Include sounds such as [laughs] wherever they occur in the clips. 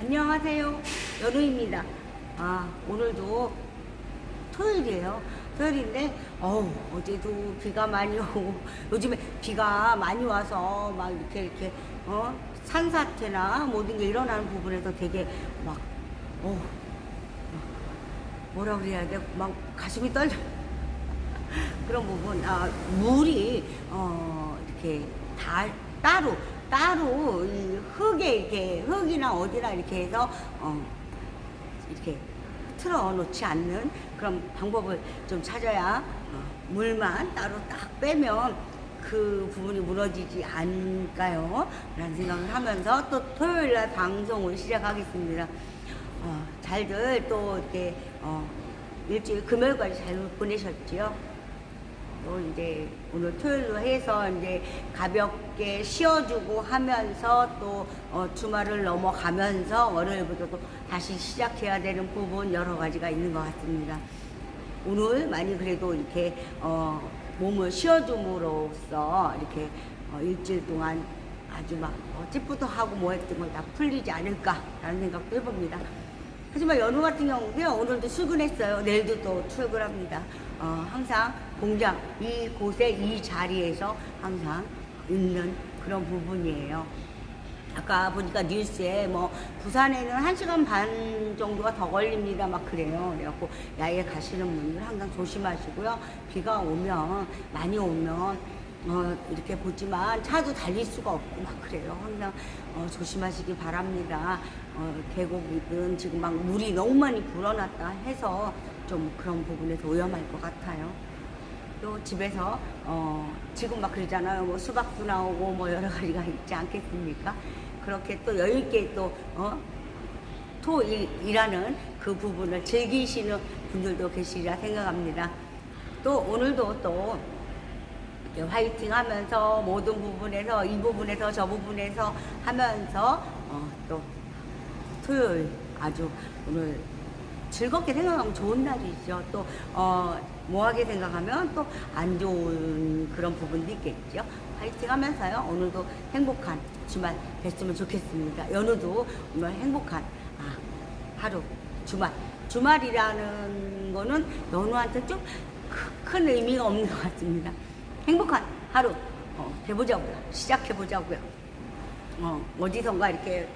안녕하세요. 연우입니다. 아, 오늘도 토요일이에요. 토요일인데, 어우, 어제도 비가 많이 오고, [laughs] 요즘에 비가 많이 와서 막 이렇게, 이렇게, 어, 산사태나 모든 게 일어나는 부분에서 되게 막, 어, 뭐라 그래야 돼? 막 가슴이 떨려. [laughs] 그런 부분, 아, 물이, 어, 이렇게 다, 따로, 따로, 이 흙에 이렇게, 흙이나 어디나 이렇게 해서, 어, 이렇게 틀어 놓지 않는 그런 방법을 좀 찾아야, 어, 물만 따로 딱 빼면 그 부분이 무너지지 않을까요? 라는 생각을 하면서 또 토요일 날 방송을 시작하겠습니다. 어, 잘들 또 이렇게, 어, 일주일 금요일까지 잘 보내셨지요? 또 이제 오늘 토요일로 해서 이제 가볍게 쉬어주고 하면서 또 어, 주말을 넘어가면서 월요일부터 또 다시 시작해야 되는 부분 여러 가지가 있는 것 같습니다. 오늘 많이 그래도 이렇게 어, 몸을 쉬어줌으로써 이렇게 어, 일주일 동안 아주 막 어, 찌뿌둥하고 뭐 했던 걸 다 풀리지 않을까라는 생각도 해봅니다. 하지만 연우 같은 경우도요, 오늘도 출근했어요. 내일도 또 출근합니다. 어, 항상 공장, 이 곳에, 이 자리에서 항상 있는 그런 부분이에요. 아까 보니까 뉴스에 뭐 부산에는 한시간반 정도가 더 걸립니다. 막 그래요. 그래갖고 야외 가시는 분들 항상 조심하시고요. 비가 오면 많이 오면 어, 이렇게 보지만 차도 달릴 수가 없고 막 그래요. 항상 어, 조심하시기 바랍니다. 어, 계곡이든 지금 막 물이 너무 많이 불어났다 해서 좀 그런 부분에서 위험할 것 같아요 또 집에서 어 지금 막 그러잖아요. 뭐 수박도 나오고 뭐 여러 가지가 있지 않겠습니까? 그렇게 또 여유 있게 또 어 토일이라는 그 부분을 즐기시는 분들도 계시리라 생각합니다. 또 오늘도 또 화이팅 하면서 모든 부분에서 이 부분에서 저 부분에서 하면서 어, 또 토요일 아주 오늘 즐겁게 생각하면 좋은 날이죠. 또, 어, 뭐하게 생각하면 또 안 좋은 그런 부분도 있겠죠. 파이팅 하면서요. 오늘도 행복한 주말 됐으면 좋겠습니다. 연우도 오늘 행복한 아, 하루, 주말. 주말이라는 거는 연우한테 좀 큰 의미가 없는 것 같습니다. 행복한 하루 어, 해보자고요. 시작해보자고요. 어, 어디선가 이렇게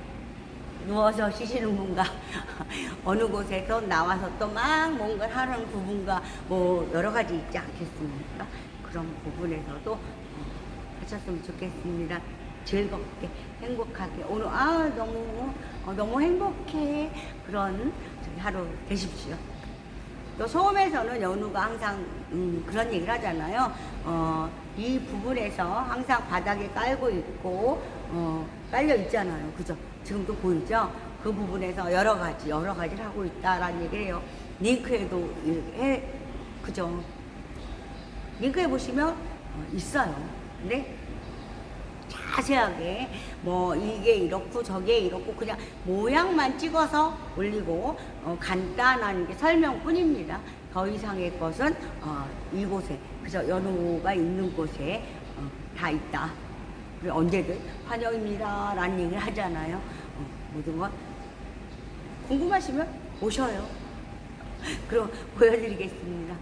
누워서 쉬시는 분과 [laughs] 어느 곳에서 나와서 또 막 뭔가를 하는 부분과 뭐 여러 가지 있지 않겠습니까? 그런 부분에서도 어, 하셨으면 좋겠습니다. 즐겁게 행복하게 오늘 아 너무 어, 너무 행복해 그런 하루 되십시오. 또 소음에서는 연우가 항상 음, 그런 얘기를 하잖아요. 어, 이 부분에서 항상 바닥에 깔고 있고 어, 깔려 있잖아요. 그죠? 지금도 보이죠? 그 부분에서 여러 가지 여러 가지를 하고 있다라는 얘기를 해요. 링크에도 해, 그죠? 링크에 보시면 어, 있어요. 근데 자세하게 뭐 이게 이렇고 저게 이렇고 그냥 모양만 찍어서 올리고 어, 간단한 게 설명뿐입니다. 더 이상의 것은 어, 이곳에 그저 연호가 있는 곳에 어, 다 있다. 언제든 환영입니다. 라는 얘기를 하잖아요. 어, 모든 건 궁금하시면 오셔요. [laughs] 그럼 보여드리겠습니다.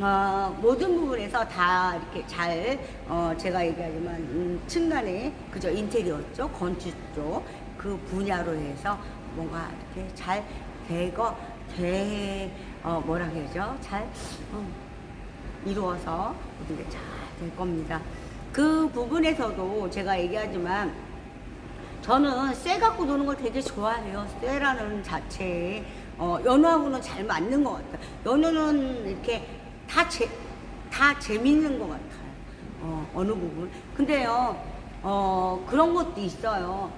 어, 모든 부분에서 다 이렇게 잘, 어, 제가 얘기하지만, 음, 층간에, 그저 인테리어 쪽, 건축 쪽, 그 분야로 해서 뭔가 이렇게 잘 되고, 돼, 어, 뭐라 해야죠? 잘, 어, 이루어서 모든 게 잘 될 겁니다. 그 부분에서도 제가 얘기하지만, 저는 쇠 갖고 노는 걸 되게 좋아해요. 쇠라는 자체에. 어, 연우하고는 잘 맞는 것 같아요. 연우는 이렇게 다 재, 다 재밌는 것 같아요. 어, 어느 부분. 근데요, 어, 그런 것도 있어요.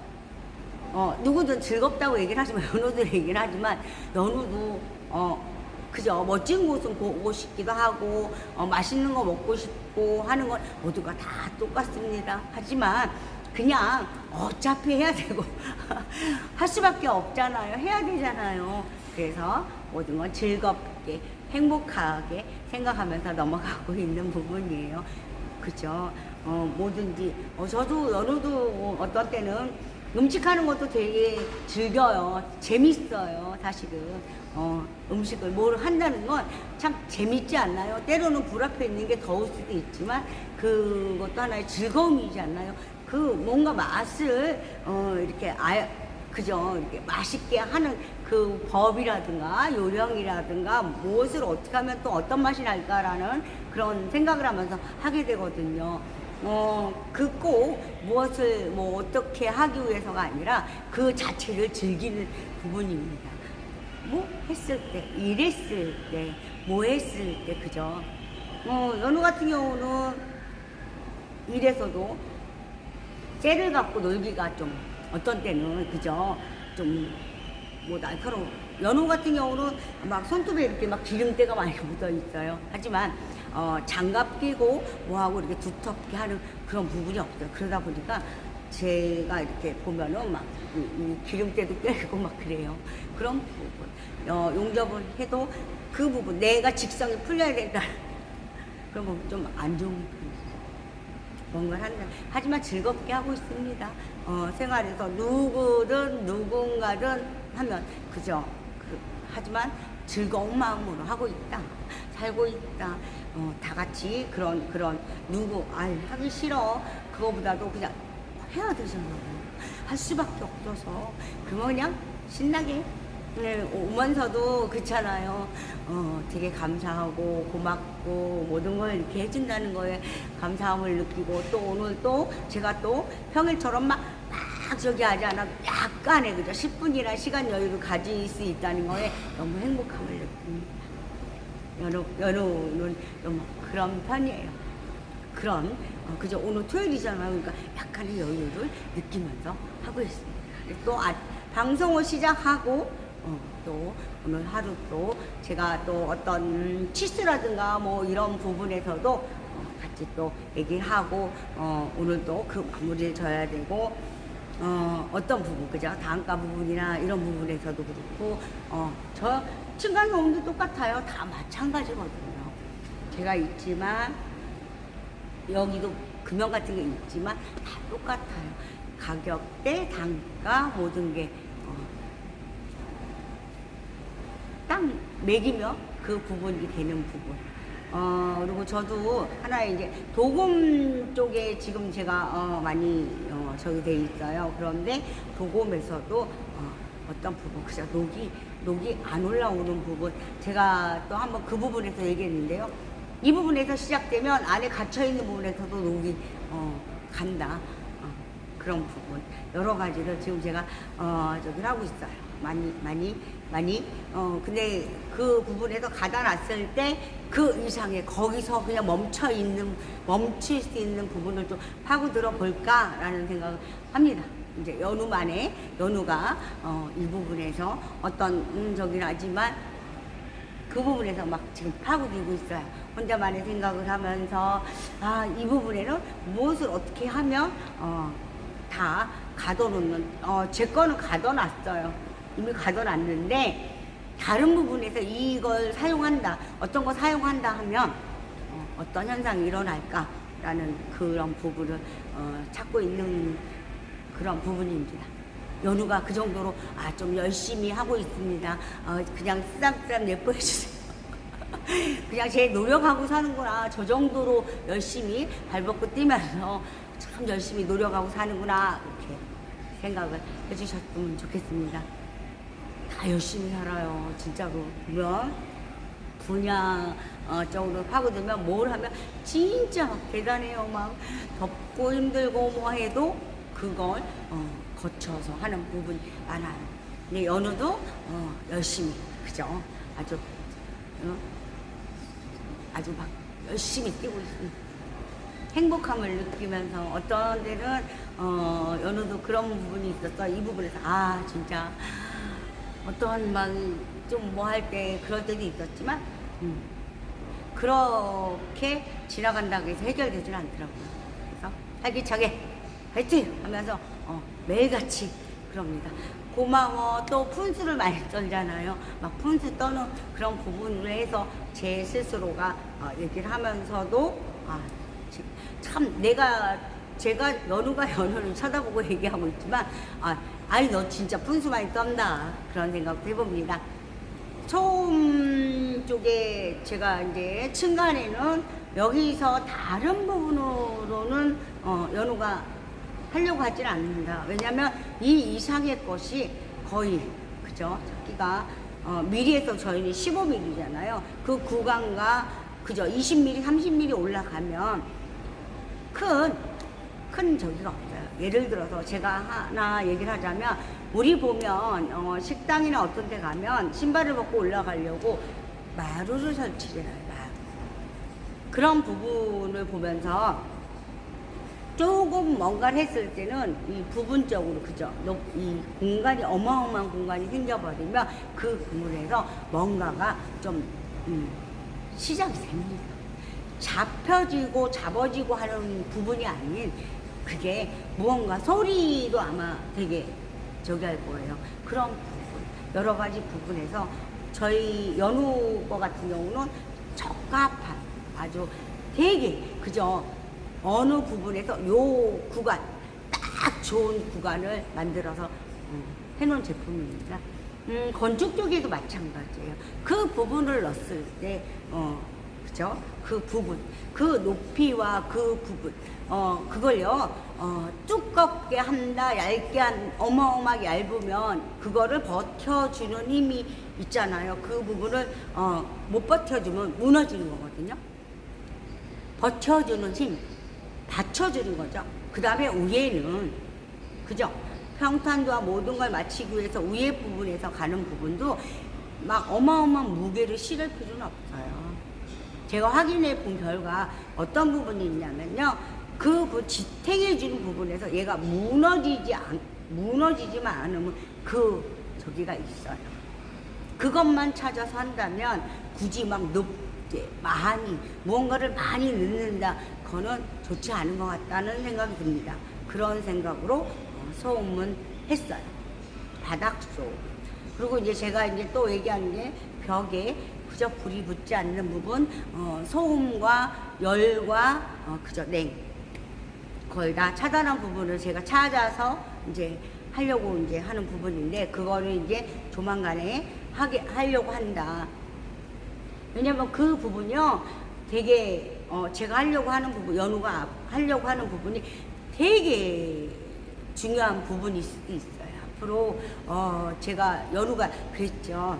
어, 누구든 즐겁다고 얘기를 하지만, 연우도 얘기를 하지만, 연우도, 어, 그죠. 멋진 곳은 보고 싶기도 하고, 어, 맛있는 거 먹고 싶고 하는 건 모두가 다 똑같습니다. 하지만, 그냥 어차피 해야 되고, [laughs] 할 수밖에 없잖아요. 해야 되잖아요. 그래서 모든 건 즐겁게, 행복하게 생각하면서 넘어가고 [laughs] 있는 부분이에요. 그죠? 어, 뭐든지, 어, 저도, 연우도 어떤 때는 음식하는 것도 되게 즐겨요. 재밌어요, 사실은. 어, 음식을 뭘 한다는 건 참 재밌지 않나요? 때로는 불 앞에 있는 게 더울 수도 있지만 그것도 하나의 즐거움이지 않나요? 그 뭔가 맛을 어, 이렇게 아, 그죠? 이렇게 맛있게 하는 그 법이라든가 요령이라든가 무엇을 어떻게 하면 또 어떤 맛이 날까라는 그런 생각을 하면서 하게 되거든요. 어, 그꼭 무엇을 뭐 어떻게 하기 위해서가 아니라 그 자체를 즐기는 부분입니다. 뭐 했을 때, 일했을 때, 뭐 했을 때, 그죠? 어, 연우 같은 경우는 일에서도 쇠를 갖고 놀기가 좀 어떤 때는 그죠? 좀뭐 날카로워. 연우 같은 경우는 막 손톱에 이렇게 막 기름때가 많이 [laughs] 묻어 있어요. 하지만 어, 장갑 끼고 뭐하고 이렇게 두텁게 하는 그런 부분이 없어요. 그러다 보니까 제가 이렇게 보면은 막 기름때도 껴있고 막 그래요. 그런 부분. 어, 용접을 해도 그 부분, 내가 직성이 풀려야 [laughs] 그런 부분 좀안 좋은. 뭔가를 한다. 하지만 즐겁게 하고 있습니다. 어, 생활에서 누구든 누군가든 하면 그죠. 그, 하지만 즐거운 마음으로 하고 있다. 살고 있다. 어, 다 같이 그런 그런 누구 아 하기 싫어. 그거보다도 그냥 해야 되잖아. 할 수밖에 없어서 그냥 신나게 네, 오면서도 그렇잖아요. 어, 되게 감사하고 고맙고 모든 걸 이렇게 해준다는 거에 감사함을 느끼고 또 오늘 또 제가 또 평일처럼 막, 막 저기 하지 않아도 약간의 그죠 10분이나 시간 여유를 가질 수 있다는 거에 너무 행복함을 느낍니다. 연우, 연우는 좀 그런 편이에요. 그런 어, 그죠 오늘 토요일이잖아요. 그러니까 약간의 여유를 느끼면서 하고 있습니다. 또 아, 방송을 시작하고 어, 또 오늘 하루 또 제가 또 어떤 치수라든가 뭐 이런 부분에서도 어, 같이 또 얘기하고 어, 오늘도 그 마무리를 져야 되고 어, 어떤 부분 그죠 단가 부분이나 이런 부분에서도 그렇고 어, 저 층간 소음도 똑같아요. 다 마찬가지거든요. 제가 있지만 여기도 금연 같은 게 있지만 다 똑같아요. 가격대, 단가 모든 게 어, 딱 매기며 그 부분이 되는 부분. 어, 그리고 저도 하나의 이제 도금 쪽에 지금 제가 어, 많이 어, 저기 돼 있어요. 그런데 도금에서도 어, 어떤 부분, 그죠? 녹이, 녹이 안 올라오는 부분. 제가 또 한번 그 부분에서 얘기했는데요. 이 부분에서 시작되면 안에 갇혀있는 부분에서도 녹이 어, 간다. 어, 그런 부분. 여러 가지를 지금 제가 어, 저기 하고 있어요. 많이, 많이, 많이. 어, 근데 그 부분에서 가다 놨을 때 그 이상의 거기서 그냥 멈춰 있는, 멈출 수 있는 부분을 좀 파고들어 볼까라는 생각을 합니다. 이제 연우만의, 연우가 어, 이 부분에서 어떤, 음, 저긴 하지만 그 부분에서 막 지금 파고들고 있어요. 혼자만의 생각을 하면서 아 이 부분에는 무엇을 어떻게 하면 어, 다 가둬놓는 어, 제 거는 가둬놨어요. 이미 가둬놨는데 다른 부분에서 이걸 사용한다 어떤 거 사용한다 하면 어, 떤 현상이 일어날까라는 그런 부분을 어, 찾고 있는 그런 부분입니다. 연우가 그 정도로 아 좀 열심히 하고 있습니다. 어, 그냥 쓰담쓰담 예뻐해 주세요. [laughs] 그냥 제 노력하고 사는구나. 저 정도로 열심히 발벗고 뛰면서 참 열심히 노력하고 사는구나. 이렇게 생각을 해주셨으면 좋겠습니다. 다 열심히 살아요. 진짜로. 보면 분야 어, 쪽으로 파고들면 뭘 하면 진짜 막 대단해요. 막 덥고 힘들고 뭐 해도 그걸 어, 거쳐서 하는 부분이 많아요. 근데 연우도 어, 열심히 그죠? 아주 어, 아주 막 열심히 뛰고 있습니다. 행복함을 느끼면서 어떤 데는 어, 연우도 그런 부분이 있었어. 이 부분에서 아 진짜 어떤 막 좀 뭐 할 때 그럴 때도 있었지만 음, 그렇게 지나간다고 해서 해결되질 않더라고요. 그래서 활기차게 화이팅 하면서 어, 매일같이 그럽니다. 고마워 또 푼수를 많이 떨잖아요. 막 푼수 떠는 그런 부분을 해서 제 스스로가 어, 얘기를 하면서도 아, 지- 참 내가 제가 연우가 [laughs] 연우를 쳐다보고 얘기하고 있지만 아, 아이 너 진짜 분수 많이 떤다 그런 생각도 해봅니다. 소음 쪽에 제가 이제 층간에는 여기서 다른 부분으로는 어, 연우가 하려고 하진 않는다. 왜냐하면 이 이상의 것이 거의 그죠? 저기가 어, 미리에서 저희는 15mm잖아요. 그 구간과 그죠? 20mm, 30mm 올라가면 큰, 큰 저기가 없어요. 예를 들어서 제가 하나 얘기를 하자면, 우리 보면, 어, 식당이나 어떤 데 가면 신발을 벗고 올라가려고 마루를 마루. 그런 부분을 보면서 조금 뭔가를 했을 때는 이 부분적으로, 그죠? 높- 이 공간이 어마어마한 공간이 생겨버리면 그 부분에서 뭔가가 좀, 음, 시작이 됩니다. 잡혀지고 잡아지고 하는 부분이 아닌 그게 무언가 소리도 아마 되게 저기 할 거예요. 그런 부분, 여러 가지 부분에서 저희 연우 거 같은 경우는 적합한 아주 되게 그죠 어느 부분에서 요 구간 딱 좋은 구간을 만들어서 음, 해놓은 제품입니다. 음, 건축 쪽에도 마찬가지예요. 그 부분을 넣었을 때, 어, 그죠? 그 부분, 그 높이와 그 부분, 어, 그걸요, 어, 두껍게 한다, 얇게 한, 어마어마하게 얇으면 그거를 버텨주는 힘이 있잖아요. 그 부분을, 어, 못 버텨주면 무너지는 거거든요. 버텨주는 힘, 받쳐주는 거죠. 그 다음에 위에는, 그죠? 평탄도와 모든 걸 맞추기 위해서 위에 부분에서 가는 부분도 막 어마어마한 무게를 실을 필요는 없어요. 제가 확인해 본 결과 어떤 부분이 있냐면요. 그, 그 지탱해 주는 부분에서 얘가 무너지지 않, 무너지지만 않으면 그 저기가 있어요. 그것만 찾아서 한다면 굳이 막 높게 많이 무언가를 많이 넣는다 그거는 좋지 않은 것 같다는 생각이 듭니다. 그런 생각으로 어, 소음은 했어요. 바닥 소음. 그리고 이제 제가 이제 또 얘기하는 게 벽에 그저 불이 붙지 않는 부분, 어, 소음과 열과 어, 그저 냉 거의 다 차단한 부분을 제가 찾아서 이제 하려고 이제 하는 부분인데 그거를 이제 조만간에 하게 하려고 한다. 왜냐면 그 부분이요 되게 어 제가 하려고 하는 부분 연우가 하려고 하는 부분이 되게 중요한 수도 있어요. 앞으로 어 제가 연우가 그랬죠.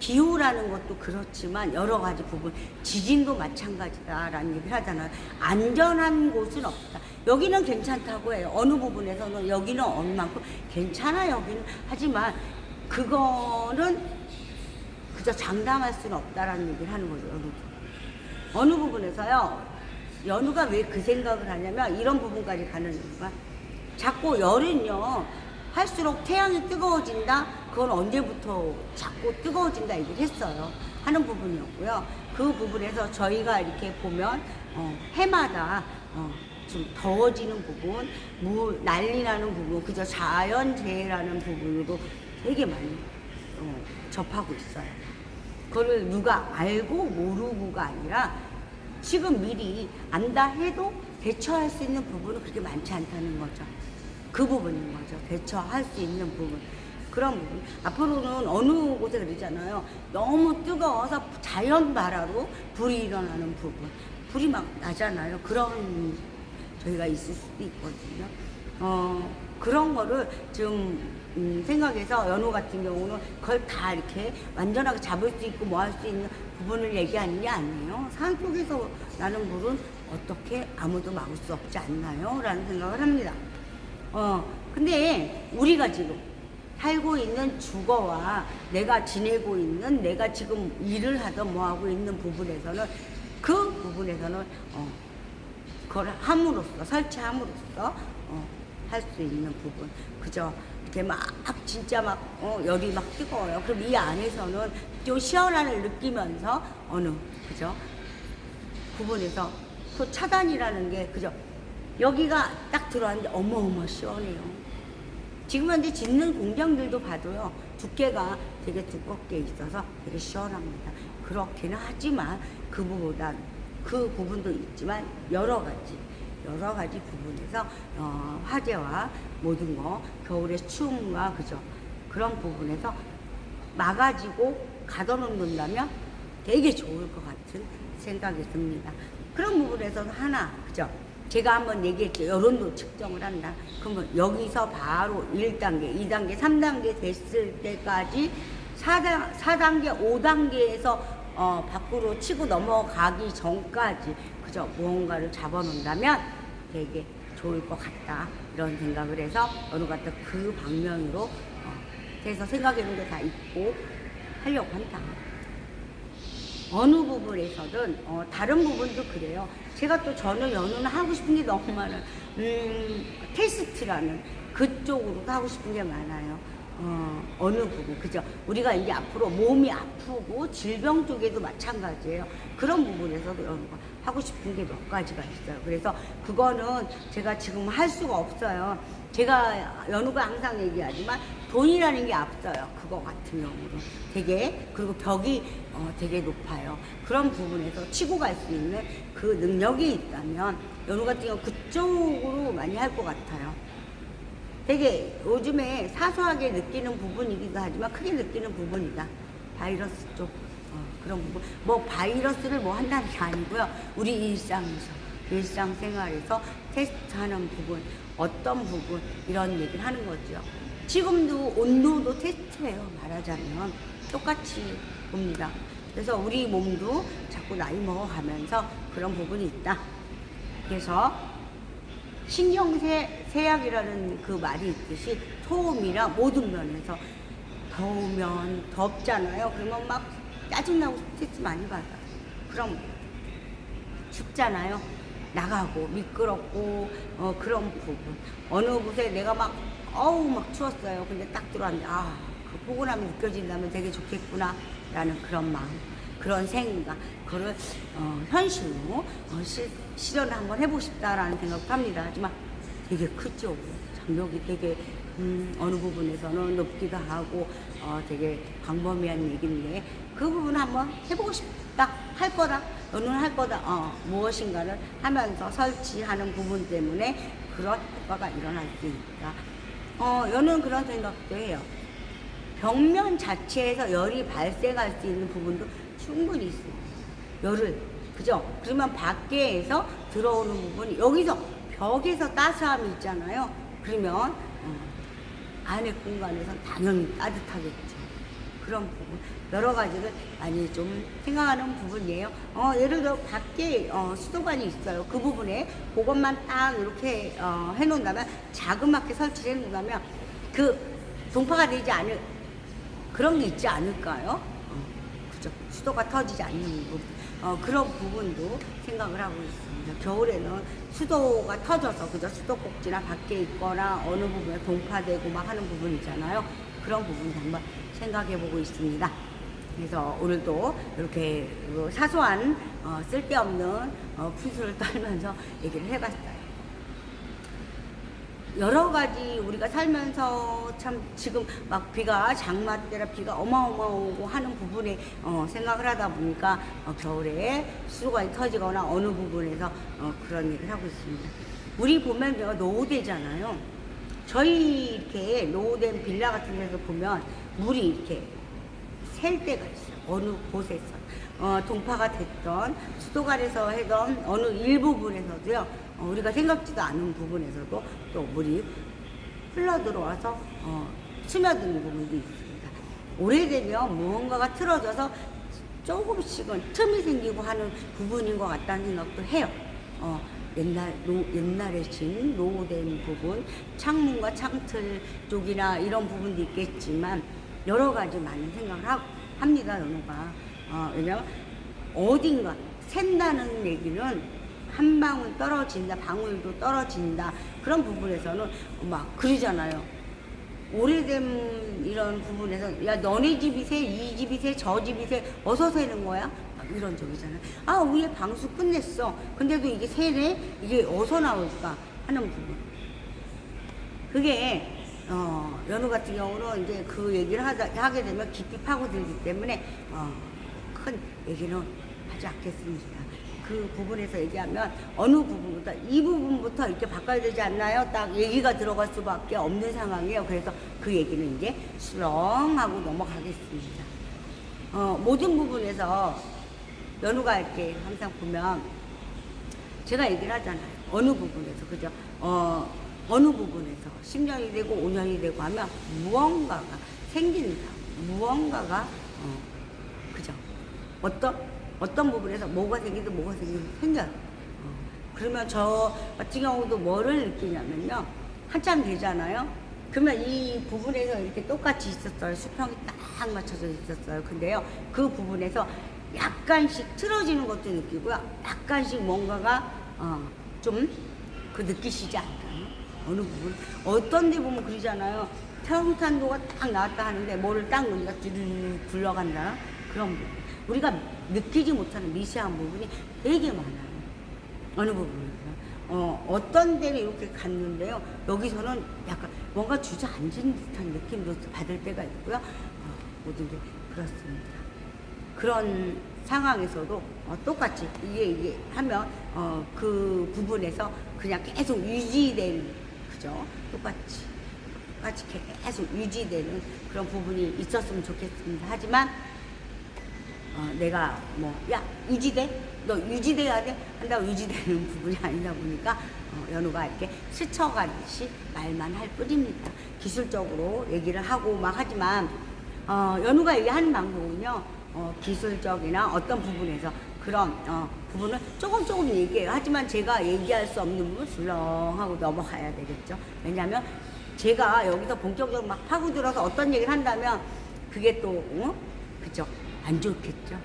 기후라는 것도 그렇지만 여러 가지 부분 지진도 마찬가지다라는 얘기를 하잖아요. 안전한 곳은 없다. 여기는 괜찮다고 해요. 어느 부분에서는 여기는 어느 만큼 괜찮아 여기는 하지만 그거는 그저 장담할 수는 없다라는 얘기를 하는 거죠. 연우도. 어느 부분에서요. 연우가 왜 그 생각을 하냐면 이런 부분까지 가는 이유가 자꾸 열은요 할수록 태양이 뜨거워진다. 그건 언제부터 자꾸 뜨거워진다 얘기를 했어요. 하는 부분이었고요. 그 부분에서 저희가 이렇게 보면 어, 해마다 어, 좀 더워지는 부분, 물 난리 나는 부분, 그저 자연재해라는 부분으로 되게 많이 어, 접하고 있어요. 그거를 누가 알고 모르고가 아니라 지금 미리 안다 해도 대처할 수 있는 부분은 그렇게 많지 않다는 거죠. 그 부분인 거죠. 대처할 수 있는 부분. 그런 부분. 앞으로는 어느 곳에 그러잖아요. 너무 뜨거워서 자연 발화로 불이 일어나는 부분. 불이 막 나잖아요. 그런 저희가 있을 수도 있거든요. 어, 그런 거를 좀 음, 생각해서 연호 같은 경우는 그걸 다 이렇게 완전하게 잡을 수 있고 뭐 할 수 있는 부분을 얘기하는 게 아니에요. 산 속에서 나는 물은 어떻게 아무도 막을 수 없지 않나요? 라는 생각을 합니다. 어, 근데 우리가 지금 살고 있는 주거와 내가 지내고 있는 내가 지금 일을 하던 뭐 하고 있는 부분에서는 그 부분에서는 어, 그걸 함으로써 설치함으로써 어, 할 수 있는 부분 그죠 이렇게 막 진짜 막 어, 열이 막 뜨거워요. 그럼 이 안에서는 좀 시원함을 느끼면서 어느 그죠? 부분에서 그 차단이라는 게 그죠? 여기가 딱 들어왔는데 어마어마 시원해요. 지금 현재 짓는 공장들도 봐도요 두께가 되게 두껍게 있어서 되게 시원합니다. 그렇기는 하지만 그보다 그 부분도 있지만 여러 가지 여러 가지 부분에서 어, 화재와 모든 거 겨울에 추움과 그죠 그런 부분에서 막아지고 가둬놓는다면 되게 좋을 것 같은 생각이 듭니다. 그런 부분에서 하나 그죠 제가 한번 얘기했죠. 여론도 측정을 한다. 그러면 여기서 바로 1단계, 2단계, 3단계 됐을 때까지 4단, 4단계, 5단계에서 어, 밖으로 치고 넘어가기 전까지 그저 무언가를 잡아놓는다면 되게 좋을 것 같다. 이런 생각을 해서 어느 같은 그 방면으로 어, 그래서 생각해놓은 게 다 있고 하려고 한다. 어느 부분에서든 어, 다른 부분도 그래요. 제가 또 저는 연애는 하고 싶은 게 너무 많아요. 음, 테스트라는 그쪽으로 하고 싶은 게 많아요. 어, 어느 부분, 그죠? 우리가 이제 앞으로 몸이 아프고 질병 쪽에도 마찬가지예요. 그런 부분에서도 연구가 하고 싶은 게 몇 가지가 있어요. 그래서 그거는 제가 지금 할 수가 없어요. 제가 연우가 항상 얘기하지만 돈이라는 게 앞서요. 그거 같은 경우는 되게 그리고 벽이 어, 되게 높아요. 그런 부분에서 치고 갈 수 있는 그 능력이 있다면 연우 같은 경우 그쪽으로 많이 할 것 같아요. 되게 요즘에 사소하게 느끼는 부분이기도 하지만 크게 느끼는 부분이다. 바이러스 쪽 어, 그런 부분. 뭐 바이러스를 뭐 한다는 게 아니고요. 우리 일상에서 일상생활에서 테스트하는 부분, 어떤 부분 이런 얘기를 하는 거죠. 지금도 온도도 테스트예요. 말하자면 똑같이 봅니다. 그래서 우리 몸도 자꾸 나이 먹어가면서 그런 부분이 있다. 그래서 신경세 세약이라는 그 말이 있듯이 소음이나 모든 면에서 더우면 덥잖아요. 그러면 막 짜증나고 스트레스 많이 받아요. 그럼 춥잖아요. 나가고 미끄럽고 어, 그런 부분. 어느 곳에 내가 막 어우 막 추웠어요. 근데 딱 들어왔는데 아, 그 포근함이 느껴진다면 되게 좋겠구나 라는 그런 마음. 그런 생각, 그걸 어, 현실로 어, 실, 실현을 한번 해보고 싶다라는 생각도 합니다. 하지만 되게 크죠. 장벽이 되게 음, 어느 부분에서는 높기도 하고 어, 되게 광범위한 얘기인데 그 부분 한번 해보고 싶다 할 거다 너는 할 거다 어, 무엇인가를 하면서 설치하는 부분 때문에 그런 효과가 일어날 수 있다. 어, 여는 그런 생각도 해요. 벽면 자체에서 열이 발생할 수 있는 부분도 충분히 있습니다. 열을 그죠? 그러면 밖에서 들어오는 부분이 여기서 벽에서 따스함이 있잖아요. 그러면 어, 안에 공간에서 당연히 따뜻하겠죠. 그런 부분 여러 가지를 많이 좀 생각하는 부분이에요. 어, 예를 들어 밖에 어, 수도관이 있어요. 그 부분에 그것만 딱 이렇게 어, 해놓는다면 자그맣게 설치를 해놓는다면 그 동파가 되지 않을 그런 게 있지 않을까요? 어, 그죠? 수도가 터지지 않는 부분. 어, 그런 부분도 생각을 하고 있습니다. 겨울에는 수도가 터져서, 그죠? 수도꼭지나 밖에 있거나 어느 부분에 동파되고 막 하는 부분이잖아요. 그런 부분 한번 생각해 보고 있습니다. 그래서 오늘도 이렇게 그 사소한 어, 쓸데없는 어, 푼수를 [laughs] 떨면서 얘기를 해봤어요. 여러 가지 우리가 살면서 참 지금 막 비가 장마 때라 비가 어마어마하고 하는 부분에 어, 생각을 하다 보니까 어, 겨울에 수도관이 터지거나 어느 부분에서 어, 그런 얘기를 하고 있습니다. 우리 보면 내가 노후되잖아요. 저희 이렇게 노후된 빌라 같은 데서 보면 물이 이렇게 셀 때가 있어요. 어느 곳에서. 어, 동파가 됐던 수도관에서 해던 어느 일부분에서도요. 어, 우리가 생각지도 않은 부분에서도 또 물이 흘러 들어와서 어, 스며드는 부분도 있습니다. 오래되면 무언가가 틀어져서 조금씩은 틈이 생기고 하는 부분인 것 같다는 생각도 해요. 어, 옛날, 노, 옛날에 진 노후된 부분, 창문과 창틀 쪽이나 이런 부분도 있겠지만 여러 가지 많은 생각을 하, 합니다, 연호가. 어, 왜냐면 어딘가 샌다는 얘기는 한 방울 떨어진다, 방울도 떨어진다. 그런 부분에서는 막 그러잖아요. 오래된 이런 부분에서 야 너네 집이 새, 이 집이 새, 저 집이 새, 어서 새는 거야? 막 이런 적이잖아요. 아 위에 방수 끝냈어. 근데도 이게 새네? 이게 어서 나올까? 하는 부분. 그게 어, 연우 같은 경우는 이제 그 얘기를 하다, 하게 되면 깊이 파고들기 때문에 어, 큰 얘기는 하지 않겠습니다. 그 부분에서 얘기하면 어느 부분부터 이 부분부터 이렇게 바꿔야 되지 않나요? 딱 얘기가 들어갈 수밖에 없는 상황이에요. 그래서 그 얘기는 이제 수렁하고 넘어가겠습니다. 어, 모든 부분에서 연우가 이렇게 항상 보면 제가 얘기를 하잖아요. 어느 부분에서 그죠? 어, 어느 부분에서 10년이 되고 5년이 되고 하면 무언가가 생긴다. 무언가가 어, 그죠? 어떤 어떤 부분에서 뭐가 생기든 뭐가 생기든 생겨요. 어, 그러면 저 같은 경우도 뭐를 느끼냐면요. 한참 되잖아요. 그러면 이 부분에서 이렇게 똑같이 있었어요. 수평이 딱 맞춰져 있었어요. 근데요, 그 부분에서 약간씩 틀어지는 것도 느끼고요. 약간씩 뭔가가 어, 좀그 느끼시지 않나요? 어느 부분? 어떤 데 보면 그러잖아요. 평탄도가 딱 나왔다 하는데 뭐를 딱 놓으니까 뚜루루 굴러간다. 그런 부분. 우리가 느끼지 못하는 미세한 부분이 되게 많아요. 어느 부분에서. 어, 어떤 데는 이렇게 갔는데요. 여기서는 약간 뭔가 주저앉은 듯한 느낌도 받을 때가 있고요. 어, 모든 게 그렇습니다. 그런 상황에서도 어, 똑같이 이게 이게 하면 어, 그 부분에서 그냥 계속 유지되는 그죠? 똑같이 똑같이 계속 유지되는 그런 부분이 있었으면 좋겠습니다. 하지만 어, 내가 뭐 야 유지돼 너 유지돼야 돼 한다고 유지되는 부분이 아니다 보니까 어, 연우가 이렇게 스쳐가듯이 말만 할 뿐입니다. 기술적으로 얘기를 하고 막 하지만 어, 연우가 얘기하는 방법은요 어, 기술적이나 어떤 부분에서 그런 어, 부분을 조금 조금 얘기해요. 하지만 제가 얘기할 수 없는 부분 술렁하고 넘어가야 되겠죠. 왜냐하면 제가 여기서 본격적으로 막 파고 들어서 어떤 얘기를 한다면 그게 또 어? 그죠? 안 좋겠죠.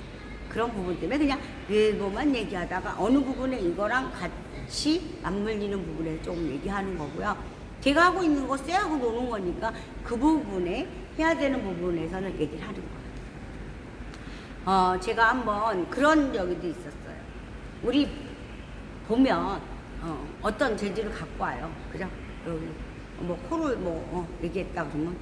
그런 부분 때문에 그냥 일부만 얘기하다가 어느 부분에 이거랑 같이 맞물리는 부분에 조금 얘기하는 거고요. 제가 하고 있는 거 쎄하고 노는 거니까 그 부분에 해야 되는 부분에서는 얘기를 하는 거예요. 어, 제가 한번 그런 적이 있었어요. 우리 보면 어, 어떤 재질을 갖고 와요. 그죠? 여기 뭐 코를 뭐 어, 얘기했다 그러면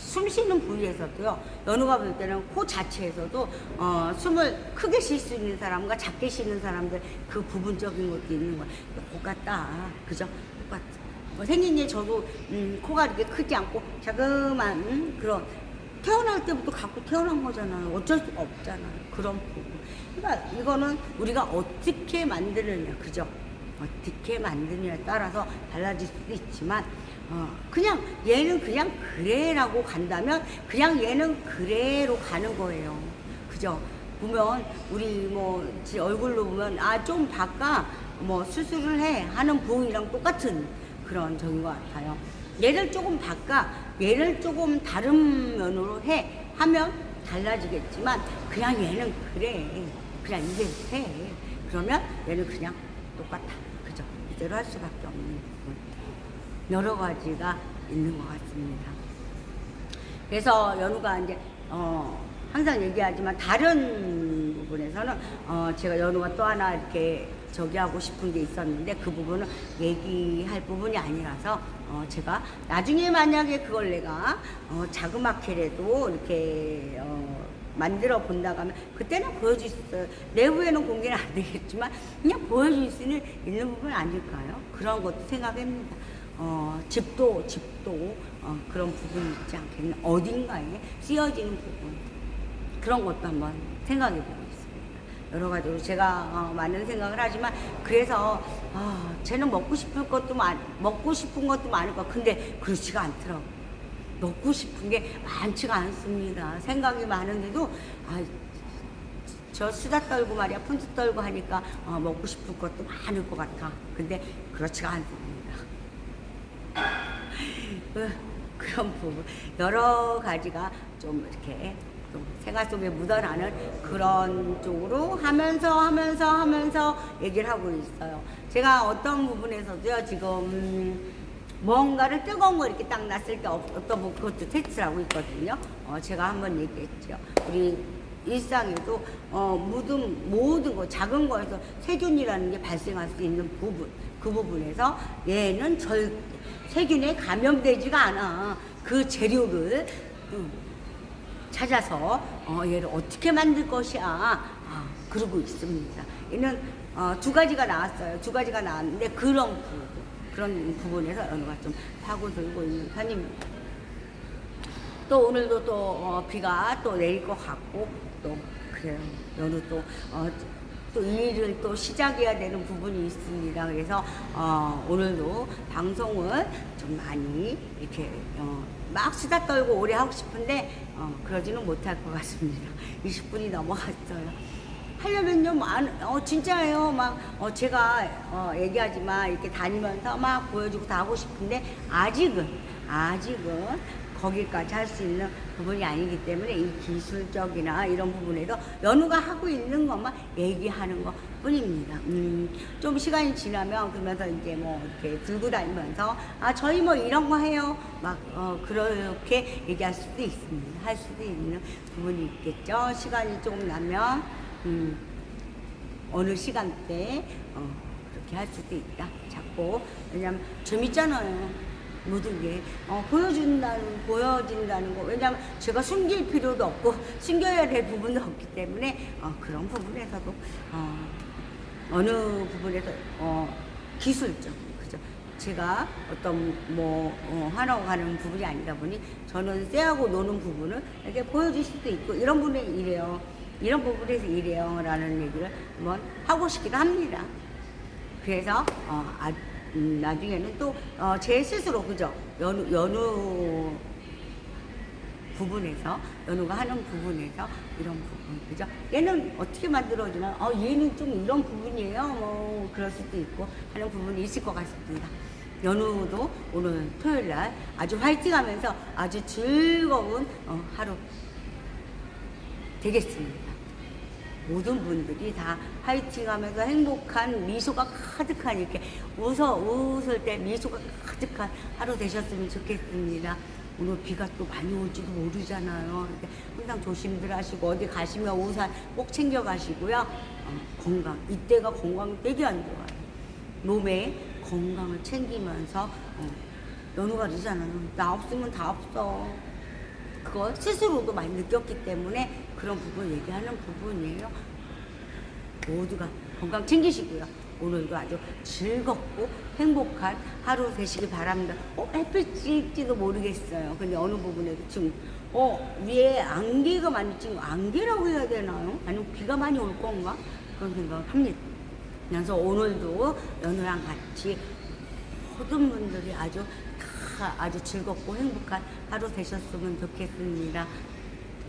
숨 쉬는 부위에서도요. 연우가 볼 때는 코 자체에서도 어, 숨을 크게 쉴 수 있는 사람과 작게 쉬는 사람들 그 부분적인 것도 있는 거예요. 똑같다. 그죠? 똑같아. 뭐 생긴 게 저도 음, 코가 이렇게 크지 않고 자그만 음, 그런 태어날 때부터 갖고 태어난 거잖아요. 어쩔 수가 없잖아요. 그런 부분. 그러니까 이거는 우리가 어떻게 만드느냐, 그죠? 어떻게 만드느냐에 따라서 달라질 수도 있지만, 어, 그냥 얘는 그냥 그래라고 간다면 그냥 얘는 그래로 가는 거예요. 그죠? 보면 우리 뭐지 얼굴로 보면 아 좀 바꿔 뭐 수술을 해 하는 부위랑 똑같은 그런 적인 것 같아요. 얘를 조금 바꿔 얘를 조금 다른 면으로 해 하면 달라지겠지만 그냥 얘는 그래 그냥 이게 해 그러면 얘는 그냥 똑같아 그죠 이대로 할 수밖에 없는 여러 가지가 있는 것 같습니다. 그래서 연우가 이제 어 항상 얘기하지만 다른 부분에서는 어 제가 연우가 또 하나 이렇게 저기 하고 싶은 게 있었는데 그 부분은 얘기할 부분이 아니라서 어 제가 나중에 만약에 그걸 내가 어 자그맣게라도 이렇게 어 만들어 본다고 하면 그때는 보여줄 수 있어요. 내부에는 공개는 안 되겠지만 그냥 보여줄 수 있는, 부분 아닐까요? 그런 것도 생각합니다. 어, 집도 집도 어, 그런 부분이 있지 않겠나 어딘가에 쓰여지는 부분 그런 것도 한번 생각해 보고 있습니다. 여러 가지로 제가 어, 많은 생각을 하지만 그래서 아, 쟤는 먹고 싶을 것도 많 먹고 싶은 것도 많을 거 근데 그렇지가 않더라고. 먹고 싶은 게 많지가 않습니다. 생각이 많은데도 아, 저 수다 떨고 말이야 푼수 떨고 하니까 어, 먹고 싶을 것도 많을 것 같아. 근데 그렇지가 않습니다. 그, 그런 부분 여러 가지가 좀 이렇게 좀 생활 속에 묻어나는 그런 쪽으로 하면서 하면서 하면서 얘기를 하고 있어요. 제가 어떤 부분에서도요 지금 뭔가를 뜨거운 거 이렇게 딱 놨을 때 어- 어떤 분 그것도 테스트를 하고 있거든요. 어, 제가 한번 얘기했죠. 우리 일상에도 어, 모든 모든 거 작은 거에서 세균이라는 게 발생할 수 있는 부분 그 부분에서 얘는 절 세균에 감염되지가 않아 그 재료를 음, 찾아서 어, 얘를 어떻게 만들 것이야 아, 그러고 있습니다. 얘는 어, 두 가지가 나왔어요. 두 가지가 나왔는데 그런 부, 그런 부분에서 연우가 좀 파고들고 있는 편입니다. 또 오늘도 또 어, 비가 또 내릴 것 같고 또 그래요. 연우 또 어, 또 일을 또 시작해야 되는 부분이 있습니다. 그래서 어, 오늘도 방송을 좀 많이 이렇게 어, 막 수다 떨고 오래 하고 싶은데 어, 그러지는 못할 것 같습니다. [laughs] 20분이 넘어갔어요. 하려면요, 뭐, 안, 어, 진짜예요. 막, 어, 제가, 어, 얘기하지만 이렇게 다니면서 막 보여주고 다 하고 싶은데, 아직은, 아직은 거기까지 할 수 있는 부분이 아니기 때문에 이 기술적이나 이런 부분에서 연우가 하고 있는 것만 얘기하는 것 뿐입니다. 음, 좀 시간이 지나면 그러면서 이제 뭐 이렇게 들고 다니면서 아, 저희 뭐 이런 거 해요. 막, 어, 그렇게 얘기할 수도 있습니다. 할 수도 있는 부분이 있겠죠. 시간이 조금 나면, 음, 어느 시간대, 어, 그렇게 할 수도 있다. 자꾸. 왜냐면 재밌잖아요. 모든 게 어, 보여준다는 보여진다는 거. 왜냐하면 제가 숨길 필요도 없고 숨겨야 될 부분도 없기 때문에 어, 그런 부분에서도 어, 어느 부분에서 어, 기술적 그죠? 제가 어떤 뭐 어, 하러 가는 부분이 아니다 보니 저는 쎄하고 노는 부분을 이렇게 보여줄 수도 있고 이런 부분에 이래요. 이런 부분에서 이래요 라는 얘기를 한번 하고 싶기도 합니다. 그래서 어, 아, 음, 나중에는 또제 스스로 그죠? 연우 연우 부분에서 연우가 하는 부분에서 이런 부분 그죠? 얘는 어떻게 만들어지나? 어 얘는 좀 이런 부분이에요. 뭐 그럴 수도 있고 하는 부분이 있을 것 같습니다. 연우도 오늘 토요일 날 아주 화이팅하면서 아주 즐거운 어, 하루 되겠습니다. 모든 분들이 다 화이팅하면서 행복한 미소가 가득한 이렇게 웃어 웃을 때 미소가 가득한 하루 되셨으면 좋겠습니다. 오늘 비가 또 많이 올지도 모르잖아요. 항상 조심들 하시고 어디 가시면 우산 꼭 챙겨 가시고요. 어, 건강 이때가 건강 되게 안 좋아요. 몸에 건강을 챙기면서 어, 연우가 그러잖아요. 나 없으면 다 없어. 그거 스스로도 많이 느꼈기 때문에 그런 부분 얘기하는 부분이에요. 모두가 건강 챙기시고요. 오늘도 아주 즐겁고 행복한 하루 되시길 바랍니다. 어, 햇빛 찔지도 모르겠어요. 근데 어느 부분에도 지금, 어, 위에 안개가 많이 찐 거, 안개라고 해야 되나요? 아니면 비가 많이 올 건가? 그런 생각을 합니다. 그래서 오늘도 연우랑 같이 모든 분들이 아주 다 아주 즐겁고 행복한 하루 되셨으면 좋겠습니다.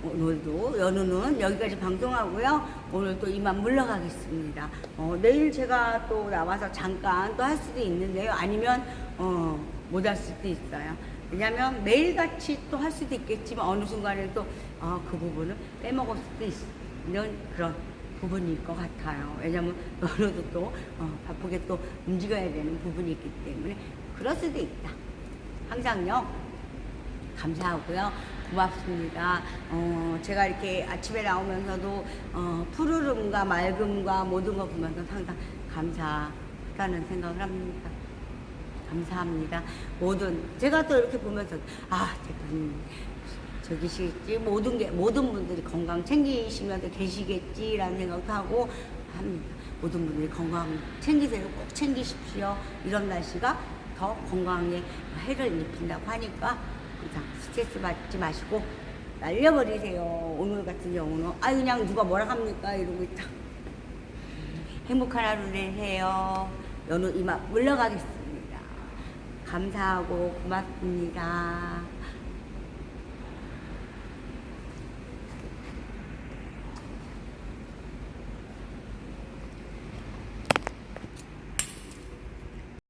오늘도 연우는 여기까지 방송하고요. 오늘 또 이만 물러가겠습니다. 어, 내일 제가 또 나와서 잠깐 또 할 수도 있는데요. 아니면 어, 못 할 수도 있어요. 왜냐하면 매일같이 또 할 수도 있겠지만 어느 순간에 또 어, 그 부분을 빼먹을 수도 있는 그런 부분일 것 같아요. 왜냐하면 연우도 또 어, 바쁘게 또 움직여야 되는 부분이 있기 때문에 그럴 수도 있다. 항상요. 감사하고요. 고맙습니다. 어, 제가 이렇게 아침에 나오면서도 어, 푸르름과 맑음과 모든 거 보면서 항상 감사하다는 생각을 합니다. 감사합니다. 모든 제가 또 이렇게 보면서 아 대표님 저기시겠지 모든 게 모든 분들이 건강 챙기시면서 계시겠지라는 생각도 하고 합니다. 모든 분들이 건강 챙기세요. 꼭 챙기십시오. 이런 날씨가 더 건강에 해를 입힌다고 하니까 항상 스트레스 받지 마시고 날려버리세요. 오늘 같은 경우는 아 그냥 누가 뭐라 합니까 이러고 있다. 행복한 하루 되세요. 연우 이만 물러가겠습니다. 감사하고 고맙습니다.